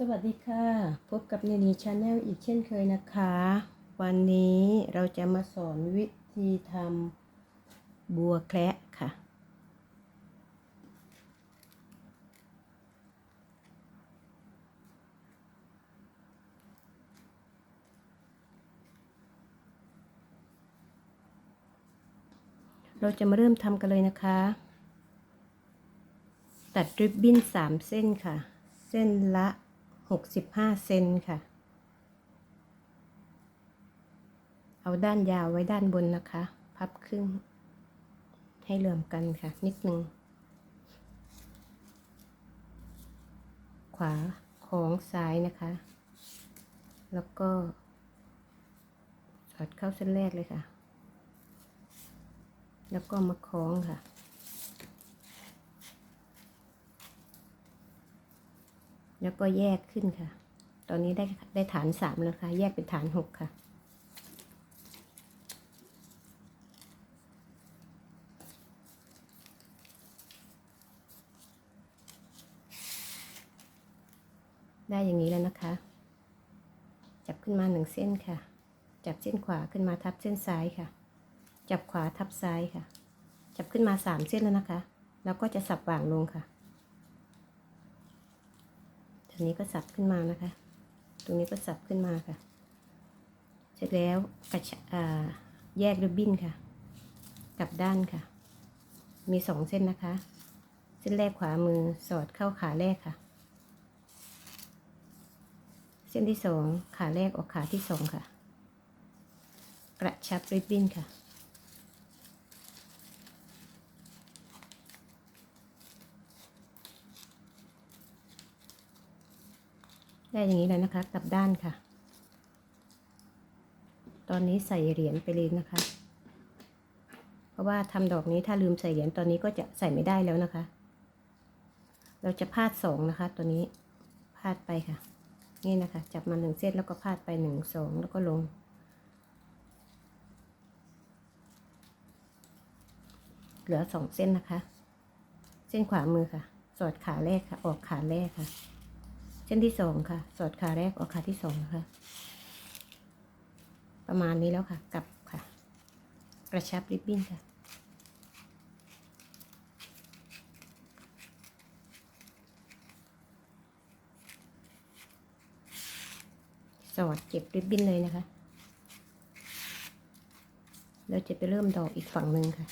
สวัสดีค่ะ พบกับเนนีชาแนลอีกเช่นเคยนะคะ วันนี้เราจะมาสอนวิธีทำบัวแคระค่ะ เราจะมาเริ่มทำกันเลยนะคะ ตัดริบบิ้นสามเส้นค่ะ เส้นละ 65 เซนค่ะ เอาด้านยาวไว้ด้านบนนะคะ พับครึ่ง ให้เหลื่อมกันค่ะ นิดนึง ขวาของซ้ายนะคะ แล้วก็ สอดเข้าเส้นแรกเลยค่ะ แล้วก็มาคล้องค่ะ แล้วก็แยกขึ้นค่ะ ตอนนี้ได้ได้ฐานสามแล้วค่ะ แยกเป็นฐานหกค่ะ ได้อย่างนี้แล้วนะคะ จับขึ้นมาหนึ่งเส้นค่ะ จับเส้นขวาขึ้นมาทับเส้นซ้ายค่ะ จับขวาทับซ้ายค่ะ จับขึ้นมาสามเส้นแล้วนะคะ แล้วก็จะสับวางลงค่ะ ตรงนี้ก็สับขึ้นมานะคะ ตรงนี้ก็สับขึ้นมาค่ะ เสร็จแล้วกระชาแยกริบบิ้นค่ะ กลับด้านค่ะ มีสองเส้นนะคะ เส้นแรกขวามือสอดเข้าขาแรกค่ะ เส้นที่สองขาแรกออกขาที่สองค่ะ กระชับริบบิ้นค่ะ ได้อย่างนี้แล้วนะคะ กลับด้านค่ะ ตอนนี้ใส่เหรียญไปเลยนะคะ เพราะว่าทำดอกนี้ถ้าลืมใส่เหรียญตอนนี้ก็จะใส่ไม่ได้แล้วนะคะ เราจะพาดสองนะคะ ตัวนี้พาดไปค่ะ นี่นะคะ จับมาหนึ่งเส้นแล้วก็พาดไปหนึ่งสองแล้วก็ลงเหลือสองเส้นนะคะ เส้นขวามือค่ะ สอดขาแรกค่ะ ออกขาแรกค่ะ เส้นที่สองค่ะ สอดขาแรกออกขาที่สองนะคะประมาณนี้แล้วค่ะ กลับค่ะ กระชับริบบิ้นค่ะ สอดเก็บริบบิ้นเลยนะคะเราจะไปเริ่มดอกอีกฝั่งหนึ่งค่ะ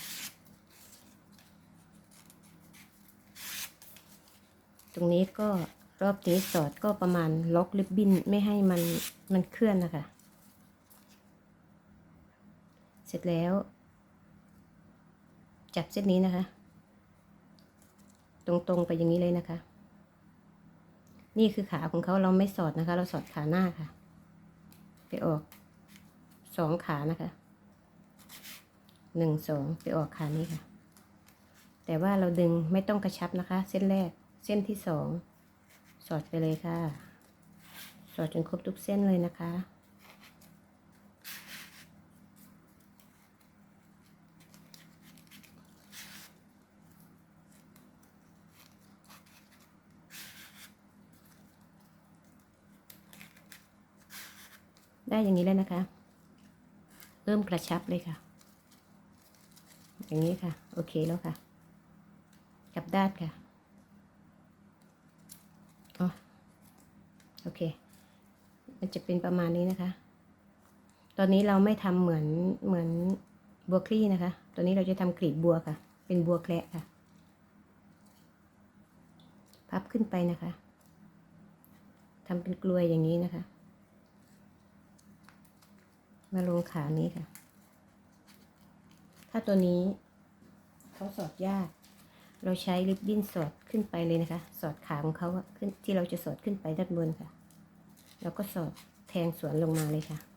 ตรงนี้ก็ รอบนี้สอดก็ประมาณล็อกริบบิ้นไม่ให้มันมันเคลื่อนนะคะ เสร็จแล้ว จับเส้นนี้นะคะ ตรงๆไปอย่างนี้เลยนะคะ นี่คือขาของเขาเราไม่สอดนะคะ เราสอดขาหน้าค่ะ ไปออกสองขานะคะหนึ่งสองไปออกขานี้ค่ะ แต่ว่าเราดึงไม่ต้องกระชับนะคะ เส้นแรกเส้นที่สอง อดไปเลยค่ะ สอดจนครบทุกเส้นเลยนะคะได้อย่างนี้แล้วนะคะ เริ่มกระชับเลยค่ะ อย่างนี้ค่ะ โอเคแล้วค่ะ กลับด้านค่ะ อ๋อ โอเค มันจะเป็นประมาณนี้นะคะ ตอนนี้เราไม่ทำเหมือนเหมือนบัวคลี่นะคะตัวนี้เราจะทำกลีบบัวค่ะ เป็นบัวแคระค่ะ พับขึ้นไปนะคะทำเป็นกลวยอย่างนี้นะคะ มาลงขานี้ค่ะ ถ้าตัวนี้เขาสอดยาก เราใช้ริบบิ้นสอดขึ้นไปเลยนะคะ สอดขาของเขาขึ้นที่เราจะสอดขึ้นไปด้านบนค่ะ แล้วก็สอดแทงสวนลงมาเลยค่ะ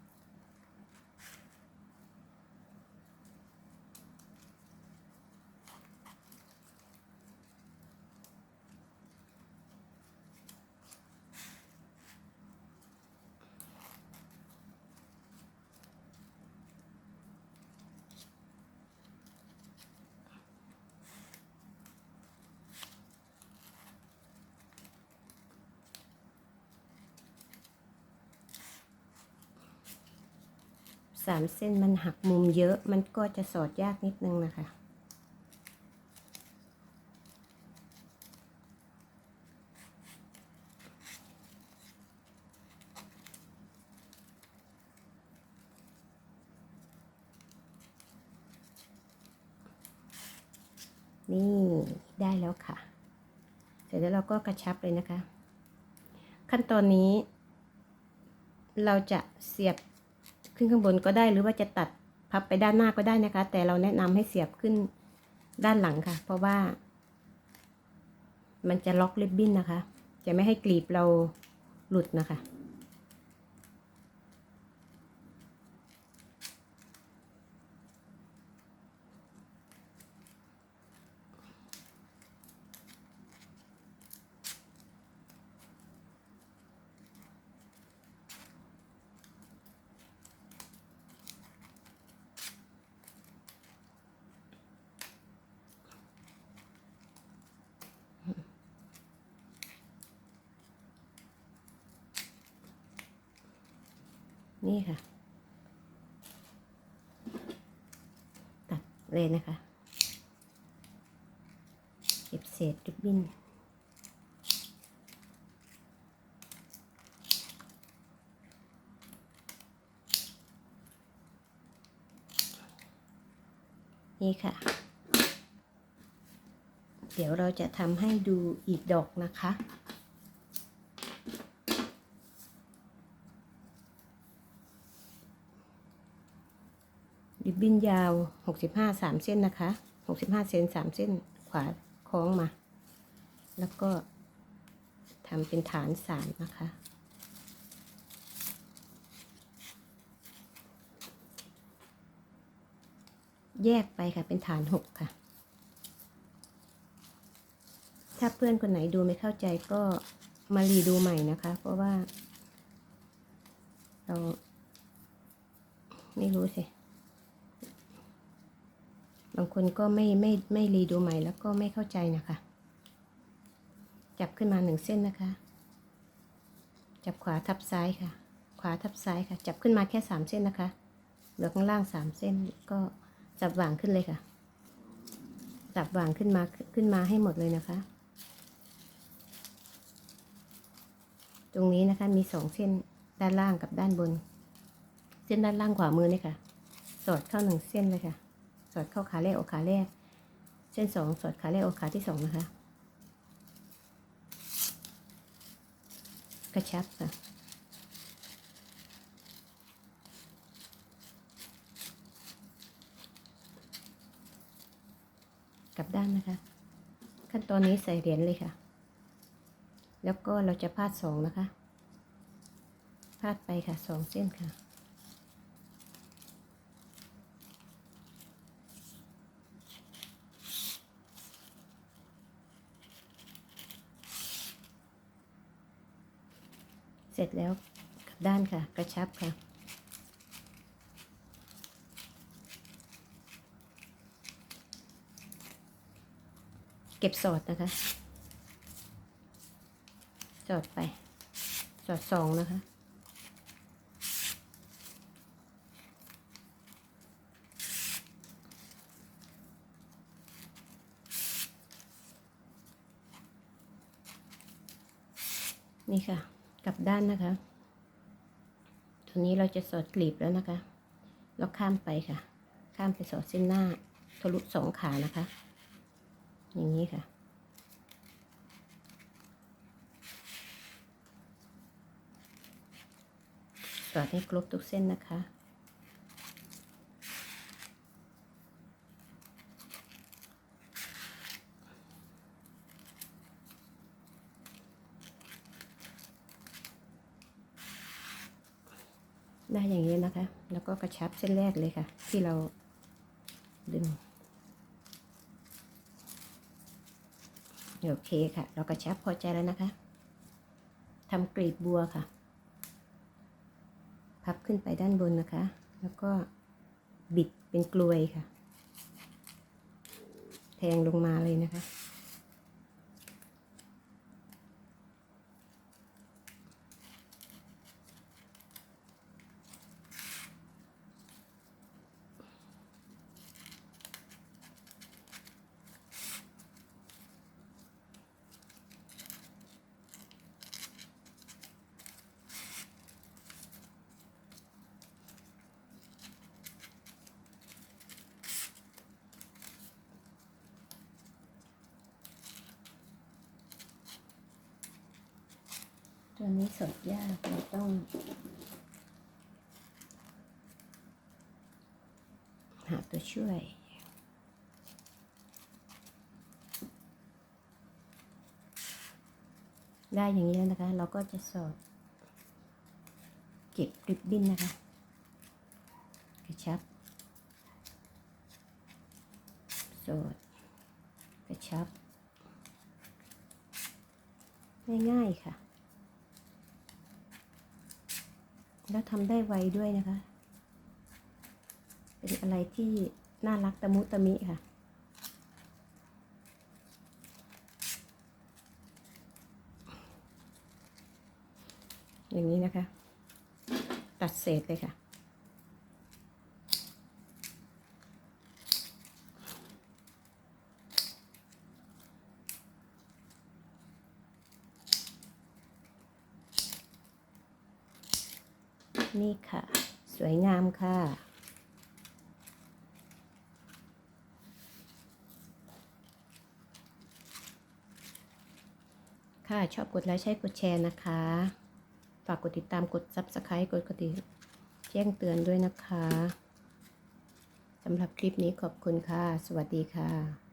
สามเส้นมันหักมุมเยอะมันก็จะสอดยากนิดนึงนะคะ นี่ได้แล้วค่ะ เสร็จแล้วเราก็กระชับเลยนะคะ ขั้นตอนนี้ เราจะเสียบ ขึ้นข้างบนก็ได้หรือว่าจะตัดพับไปด้านหน้าก็ได้นะคะ แต่เราแนะนำให้เสียบขึ้นด้านหลังค่ะ เพราะว่า มันจะล็อกริบบิ้นนะคะ จะไม่ให้กลีบเราหลุดนะคะ นี่ค่ะ ตัดเลยนะคะเก็บเศษริบบิ้นนี่ค่ะ เดี๋ยวเราจะทำให้ดูอีกดอกนะคะ บินยาว65 3เส้นนะคะ65เซน3เส้นขวาคล้องมา แล้วก็ทำเป็นฐาน3นะคะแยกไปค่ะเป็นฐาน 6 ค่ะ ถ้าเพื่อนคนไหนดูไม่เข้าใจก็มารีดูใหม่นะคะ เพราะว่า เรา ไม่รู้สิ บางคนก็ไม่ไม่ไม่รีดูใหม่แล้วก็ไม่เข้าใจนะคะ จับขึ้นมาหนึ่งเส้นนะคะ จับขวาทับซ้ายค่ะ ขวาทับซ้ายค่ะ จับขึ้นมาแค่สามเส้นนะคะเหลือข้างล่างสามเส้นก็จับวางขึ้นเลยค่ะ จับวางขึ้นมาขึ้นมาให้หมดเลยนะคะ ตรงนี้นะคะมีสองเส้นด้านล่างกับด้านบน เส้นด้านล่างขวามือนี่ค่ะ สอดเข้าหนึ่งเส้นเลยค่ะ สอดเข้าขาแรกออกขาแรก เส้นสองสอดขาแรกออกขาที่สองนะคะ กระชับค่ะกลับด้านนะคะ ขั้นตอนนี้ใส่เหรียญเลยค่ะ แล้วก็เราจะพาดสองนะคะ พาดไปค่ะสองเส้นค่ะ เสร็จแล้วกลับด้านค่ะ กระชับค่ะ เก็บสอดนะคะ สอดไป สอดสองนะคะนี่ค่ะ กลับด้านนะคะทีนี้เราจะสอดกลีบแล้วนะคะ เราข้ามไปค่ะ ข้ามไปสอดเส้นหน้าทะลุสองขานะคะ อย่างนี้ค่ะ สอดให้ครบทุกเส้นนะคะ ได้อย่างนี้นะคะ แล้วก็กระชับเส้นแรกเลยค่ะ ที่เราดึง โอเคค่ะ เรากระชับพอใจแล้วนะคะทำกรีบบัวค่ะ พับขึ้นไปด้านบนนะคะ แล้วก็บิดเป็นกลวยค่ะ แทงลงมาเลยนะคะ ตัวนี้สดยากเราต้อง หาตัวช่วยได้อย่างนี้แล้วนะคะ เราก็จะสอดเก็บริบบิ้นนะคะ กระชับ สอด กระชับ ง่ายๆค่ะ แล้วทำได้ไวด้วยนะคะ เป็นอะไรที่น่ารักตะมุตะมิค่ะ อย่างนี้นะคะ ตัดเศษเลยค่ะ นี่ค่ะ สวยงามค่ะ ค่ะ ชอบกดไลค์ใช้กดแชร์นะคะ ฝากกดติดตามกด Subscribe กดกระดิ่งแจ้งเตือนด้วยนะคะสำหรับคลิปนี้ขอบคุณค่ะ สวัสดีค่ะ